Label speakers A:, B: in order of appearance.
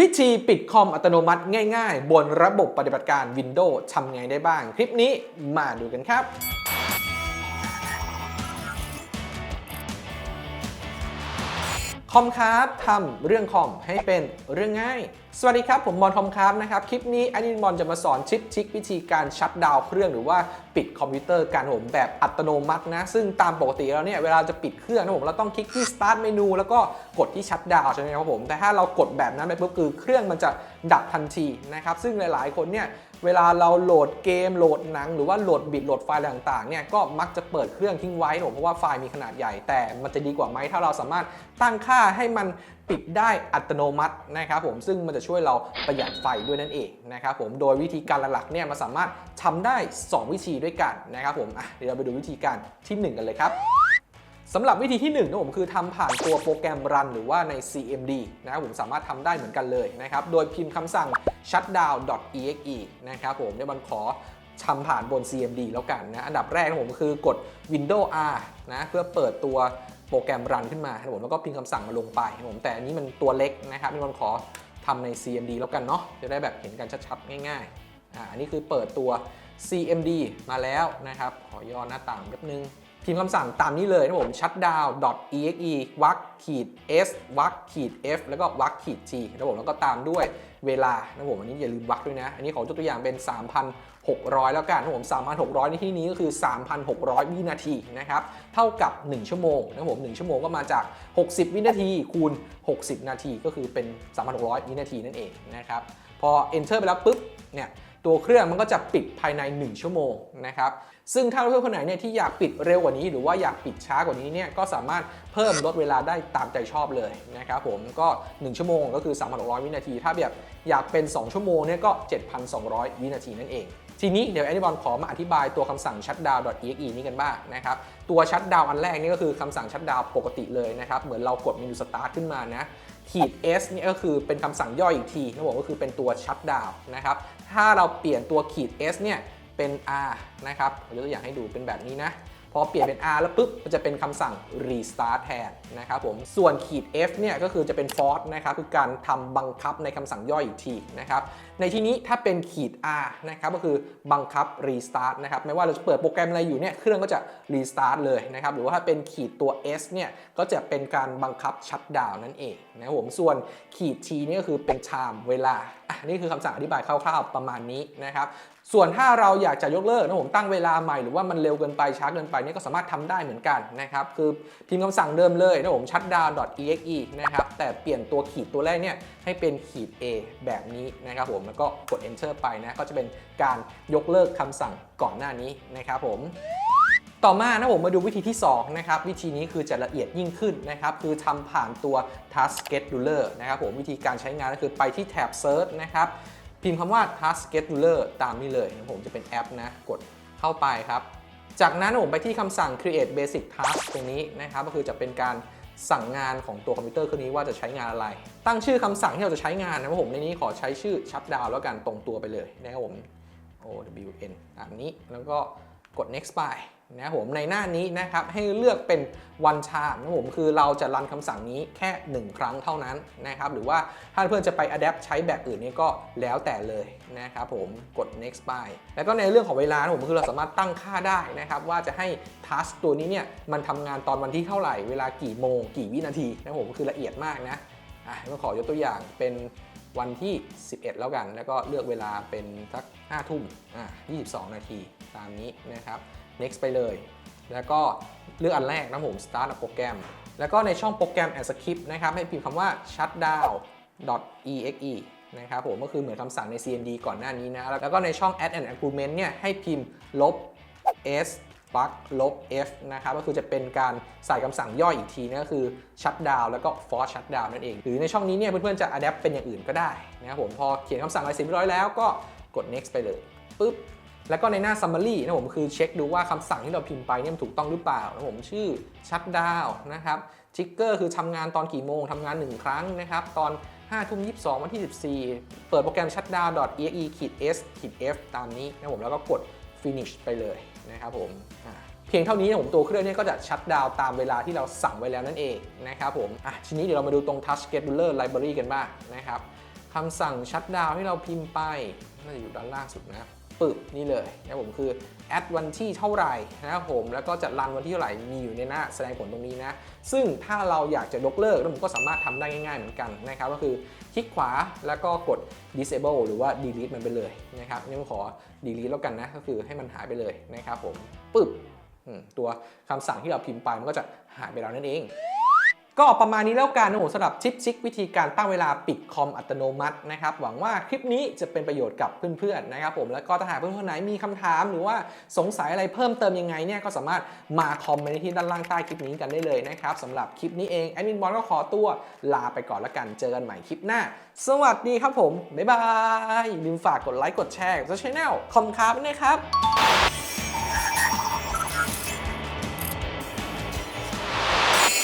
A: วิธีปิดคอมอัตโนมัติง่ายๆ บนระบบปฏิบัติการ Windows ทำไงได้บ้าง คลิปนี้มาดูกันครับคอมครับทำเรื่องคอมให้เป็นเรื่องง่าย สวัสดีครับ ผมบอลคอมครับนะครับ คลิปนี้อดินบอลจะมาสอนชิปทิกวิธีการชัตดาวเครื่องหรือว่าปิดคอมพิวเตอร์การผมแบบอัตโนมัตินะ ซึ่งตามปกติแล้วเนี่ยเวลาจะปิดเครื่องนะผมเราต้องคลิกที่ start เมนูแล้วก็กดที่ชัตดาวใช่ไหมครับผม แต่ถ้าเรากดแบบนั้นไปปุ๊บคือเครื่องมันจะดับทันทีนะครับ ซึ่งหลายๆ คนเนี่ยเวลาเราโหลดเกมโหลดหนัง หรือว่าโหลดบิตโหลดไฟล์อะไรต่างๆเนี่ยก็มักจะเปิดเครื่องทิ้งไว้นะผมเพราะว่าไฟล์มีขนาดใหญ่ แต่มันจะดีกว่าไหมถ้าเราสามารถตั้งค่าให้มัน ปิดได้อัตโนมัตินะครับผมซึ่งมันจะช่วยเราประหยัดไฟด้วยนั่นเองนะครับผมโดยวิธีการหลักๆเนี่ยมันสามารถทำได้ 2 วิธีด้วยกันนะครับผมอะเดี๋ยวเราไปดูวิธีการทีหนึ่1 กันเลยครับสำหรับวิธีที่1นะผมคือทำผ่านตัวโปรแกรมรันหรือว่าใน CMD นะครับผมสามารถทำได้เหมือนกันเลยนะครับ โดยพิมพ์คำสั่ง shutdown.exe นะครับผมเดี๋ยวมันขอทำผ่านบน CMD แล้วกันนะ อันดับแรกผมคือกด Windows R นะเพื่อเปิดตัว โปรแกรมรันขึ้นมานะผมแล้วก็พิมพ์คำสั่งมาลงไปนะผมแต่อันนี้มันตัวเล็กนะครับนี่มันขอทำใน CMD แล้วกันเนาะจะได้แบบเห็นกันชัดๆง่ายๆอ่าอันนี้คือเปิดตัว CMD มาแล้วนะครับขอย่อหน้าต่างแป๊บนึงพิมพ์คำสั่งตามนี้เลยนะผม shutdown.exe วักขีด s วักขีด f แล้วก็วักขีด g นะผมแล้วก็ตามด้วยเวลานะผมอันนี้อย่าลืมวักด้วยนะ อันนี้ขอยกตัวอย่างเป็น 600 แล้วกันนะผม 3,600 ในที่นี้ก็คือ 3,600 วินาทีนะครับ เท่ากับ 1 ชั่วโมงนะผม1ชั่วโมงก็มาจาก 60 วินาทีคูณ 60 นาทีก็คือเป็น 3,600 วินาทีนั่นเองนะครับ พอ enter ไปแล้วปุ๊บ เนี่ยตัวเครื่องมันก็จะปิดภายใน 1 ชั่วโมงนะครับ ซึ่งถ้าเพื่อนคนไหนเนี่ยที่อยากปิดเร็วกว่านี้ หรือว่าอยากปิดช้ากว่านี้เนี่ยก็สามารถเพิ่มลดเวลาได้ตามใจชอบเลยนะครับผมก็ 1 ชั่วโมงก็คือ 3,600 วินาที ถ้าแบบอยากเป็น 2 ชั่วโมงเนี่ยก็ 7,200 วินาทีนั่นเอง ทีนี้เดี๋ยวแอนิบอลขอมาอธิบายตัวคำสั่ง shutdown.exe นี้กันบ้างนะครับตัว shutdown อันแรกนี่ก็คือคำสั่ง shutdown ปกติเลยนะครับเหมือนเรากดเมนู start ขึ้นมานะขีด s นี่ก็คือเป็นคำสั่งย่อยอีกทีนะผมก็คือเป็นตัว shutdown นะครับถ้าเราเปลี่ยนตัวขีด s เนี่ยเป็น r นะครับผมยกตัวอย่างให้ดูเป็นแบบนี้นะ พอเปลี่ยนเป็น r แล้วปุ๊บมันจะเป็นคำสั่ง restart แทนนะครับผม ส่วนขีด f เนี่ยก็คือจะเป็น force นะครับคือการทำบังคับในคำสั่งย่อยอีกทีนะครับ ในที่นี้ถ้าเป็นขีด r นะครับก็คือบังคับ restart นะครับไม่ว่าเราจะเปิดโปรแกรมอะไรอยู่เนี่ยเครื่องก็จะ restart เลยนะครับหรือว่าถ้าเป็นขีดตัว s เนี่ยก็จะเป็นการบังคับ shutdown นั่นเอง นะครับผมส่วนขีด t นี่ก็คือเป็น time เวลาอะนี่คือคำสั่งอธิบายคร่าวๆประมาณนี้นะครับส่วนถ้าเราอยากจะยกเลิกนะผมตั้งเวลาใหม่หรือว่ามันเร็วเกินไปช้าเกินไปนี่ก็สามารถทำได้เหมือนกันนะครับคือพิมพ์คำสั่งเดิมเลยนะผม shutdown.exe นะครับแต่เปลี่ยนตัวขีดตัวแรกเนี่ยให้เป็นขีด a แบบนี้นะครับผมแล้วก็กด enter ไปนะก็จะเป็นการยกเลิกคำสั่งก่อนหน้านี้นะครับผม ต่อมานะผมมาดูวิธีที่ 2 นะครับ วิธีนี้คือจะละเอียดยิ่งขึ้นนะครับ คือทำผ่านตัว task scheduler นะครับผมวิธีการใช้งานก็คือไปที่แท็บ search นะครับ พิมพ์คำว่า task scheduler ตามนี้เลยนะผมจะเป็นแอปนะ กดเข้าไปครับ จากนั้นผมไปที่คำสั่ง create basic task ตรงนี้นะครับ ก็คือจะเป็นการสั่งงานของตัวคอมพิวเตอร์เครื่องนี้ว่าจะใช้งานอะไร ตั้งชื่อคำสั่งที่เราจะใช้งานนะครับผมในนี้ขอใช้ชื่อ shutdown แล้วกันตรงตัวไปเลยนะครับผม OWN ตามนี้แล้วก็กด next ไป นะครับผมในหน้านี้นะครับให้เลือกเป็น one time นะผมคือเราจะรันคำสั่งนี้แค่ 1 ครั้งเท่านั้นนะครับหรือว่าถ้าเพื่อนจะไป adapt ใช้แบบอื่นนี่ก็แล้วแต่เลยนะครับผมกด next ไปแล้วก็ในเรื่องของเวลานะผมคือเราสามารถตั้งค่าได้นะครับว่าจะให้ task ตัวนี้เนี่ยมันทำงานตอนวันที่เท่าไหร่ เวลากี่โมง กี่วินาทีนะผมคือละเอียดมากนะอะขอยกตัวอย่างเป็น วันที่ 11 แล้วกัน แล้วก็เลือกเวลาเป็นสัก5ทุ่มอะ22 นาทีตามนี้นะครับ next ไปเลย แล้วก็เลือกอันแรกนะผม start a program แล้วก็ในช่องโปรแกรม and script นะครับ ให้พิมพ์คำว่า shutdown.exe นะครับผมก็คือเหมือนคำสั่งใน CMD ก่อนหน้านี้นะ แล้วก็ในช่อง add an argument เนี่ยให้พิมพ์ลบ s ปักลบ f นะครับก็คือจะเป็นการใส่คำสั่งย่อยอีกทีนะก็คือ shutdown แล้วก็ force shutdown นั่นเอง หรือในช่องนี้เนี่ยเพื่อนๆจะ adapt เป็นอย่างอื่นก็ได้นะครับผมพอเขียนคำสั่งอะไรเสร็จเรียบร้อยแล้วก็กด next ไปเลยปุ๊บแล้วก็ในหน้า summary นะผมคือเช็คดูว่าคำสั่งที่เราพิมพ์ไปเนี่ยมันถูกต้องหรือเปล่านะผมชื่อ shutdown นะครับ trigger คือทำงานตอนกี่โมงทำงาน 1 ครั้งนะครับ ตอน5ทุ่ม22 วันที่ 14 เปิดโปรแกรม shutdown.exe s f ตามนี้นะผมแล้วก็กด ฟินิชไปเลยนะครับผมเพียงเท่านี้นะผมตัวเครื่องเนี้ก็จะชัดดาวตามเวลาที่เราสั่งไว้แล้วนั่นเองนะครับผมอะทีนี้เดี๋ยวเรามาดูตรง touch scheduler library กันบ้างนะครับคำสั่งชัดดาวน์ที่เราพิมพ์ไปน่าจะอยู่ด้านล่างสุดนะ ปึบนี่เลยนะผมคือแอดวันที่เท่าไหร่นะครับผมแล้วก็จะรันวันที่เท่าไหร่มีอยู่ในหน้าแสดงผลตรงนี้นะ ซึ่งถ้าเราอยากจะยกเลิกแล้วผมก็สามารถทำได้ง่ายๆเหมือนกันนะครับก็คือคลิกขวาแล้วก็กด disable หรือว่า delete มันไปเลยนะครับนี่ผมขอ delete แล้วกันนะก็คือให้มันหายไปเลยนะครับผมปึ๊บตัวคำสั่งที่เราพิมพ์ไปมันก็จะหายไปแล้วนั่นเอง ก็ประมาณนี้แล้วกันนะผมสำหรับชิปชิกวิธีการตั้งเวลาปิดคอมอัตโนมัตินะครับ หวังว่าคลิปนี้จะเป็นประโยชน์กับเพื่อนๆนะครับผมแล้วก็ถ้าหากเพื่อนๆคนไหนมีคำถาม หรือว่าสงสัยอะไรเพิ่มเติมยังไงเนี่ยก็สามารถมาคอมเมนต์ที่ด้านล่างใต้คลิปนี้กันได้เลยนะครับสำหรับคลิปนี้เองแอดมินบอลก็ขอตัวลาไปก่อนแล้วกันเจอกันใหม่คลิปหน้า สวัสดีครับผมบ๊ายบายลืมฝากกดไลค์กดแชร์กับช่องคอมครับนะครับ